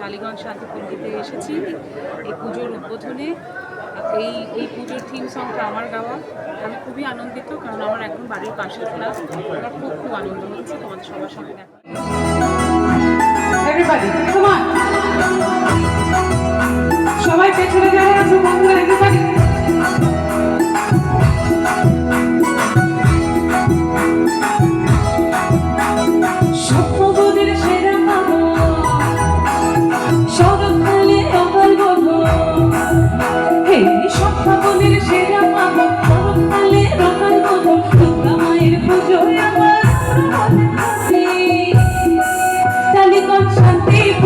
টালিগঞ্জ শান্তিপল্লীতে এসেছি এই পুজোর উদ্বোধনে। এই এই পুজোর থিম সংটা আমার গাওয়া। আমি খুবই আনন্দিত কারণ আমার এখন বাড়ির পাশে ক্লাস আমার খুব খুব আনন্দ হচ্ছে তোমাদের সবার সঙ্গে দেখা. সবাই পেছনে যারা বন্ধুরা